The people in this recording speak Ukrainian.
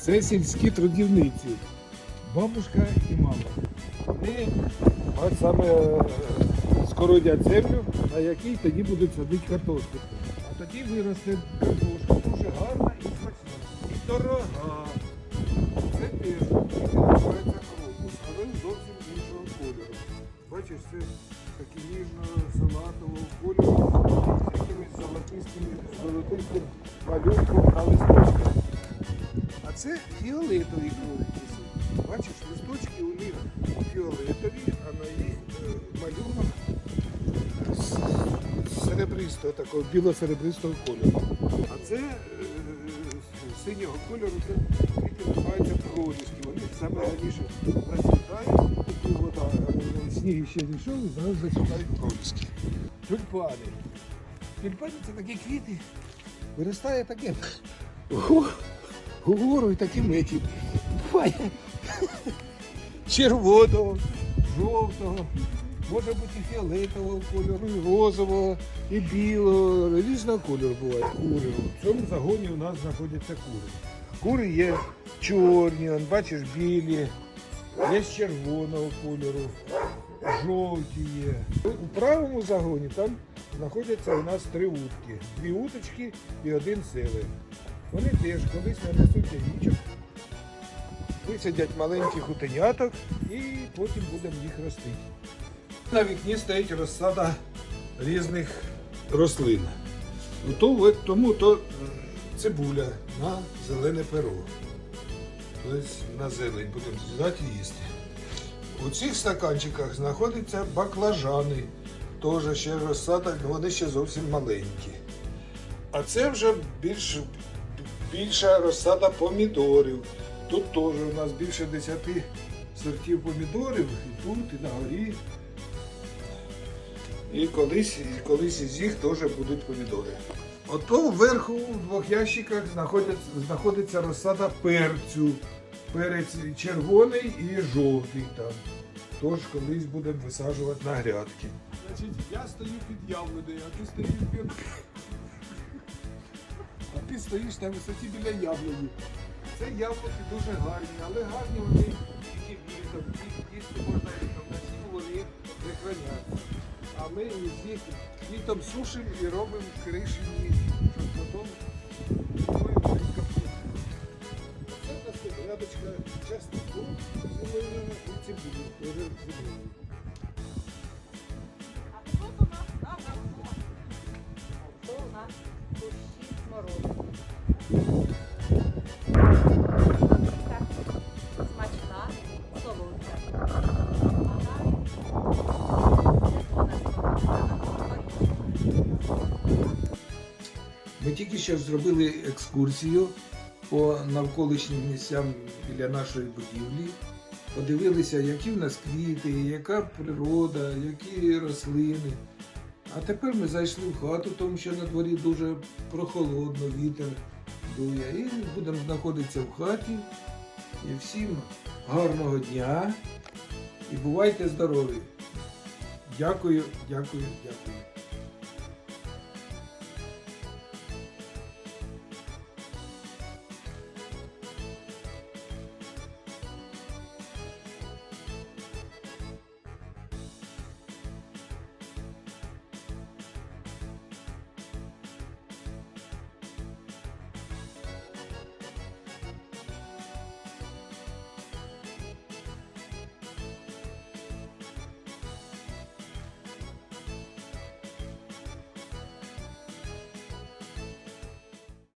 Це сільські трудівниці. Бабушка і мама. Вони саме е, скородять землю, на якій тоді будуть садити картошку. А тоді виросте картошка дуже гарна і смачна. І дорога. Це теж називається крокус, але зовсім іншого кольору. Бачиш, це такі ніжно-салатового кольору з якимось золотистим, золотистим малюнком на листочках. А це фіолетові кролики. Бачиш, листочки у них фіолетові, а на їх е, малюнок серебристого, такого біло-серебристого кольору. А це е, синього кольору, це квіти називаються проліски. Вони саме раніше зацвітають, коли вода, е, сніг ще не і зараз зацвітають проліски. Тюльпани. Тюльпани це такі квіти. Виростає таке. І таким етім. Буває. Червоного, жовтого, може бути і фіолетового кольору, і розового, і білого, різного кольору буває. Кури. В цьому загоні у нас знаходяться кури. Кури є чорні, он, бачиш, білі, є з червоного кольору, жовті є. У правому загоні там знаходяться у нас три утки. Дві уточки і один селер. Вони теж колись нанесуть яєчок, висадять маленьких утеняток і потім будемо їх ростити. На вікні стоїть розсада різних рослин. Ну, то, тому то цибуля на зелене перо. Тобто на зелень будемо з'їдати і їсти. У цих стаканчиках знаходяться баклажани. Теж ще розсада, вони ще зовсім маленькі. А це вже більш, більша розсада помідорів. Тут теж у нас більше 10 сортів помідорів, і тут, і на горі. І колись, і колись із їх теж будуть помідори. Ото вверху в двох ящиках знаходиться, розсада перцю. Перець червоний і жовтий там. Тож колись будемо висаджувати на грядки. Значить, я стою під яблунею, а ти стоїш під... Ти стоїш на висоті біля яблуні. Це яблуки дуже гарні, але гарні вони тільки. Їх їсти можна літом. На зиму вони не. А ми із їх літом сушимо і робимо кришені, щоб потім зимою їх капусту. Це тут грядочка частику зеленого і. Теж Ми тільки що зробили екскурсію по навколишнім місцям біля нашої будівлі. Подивилися, які в нас квіти, яка природа, які рослини. А тепер ми зайшли в хату, тому що на дворі дуже прохолодно, вітер дує. І будемо знаходитися в хаті. І всім гарного дня і бувайте здорові! Дякую, дякую, дякую.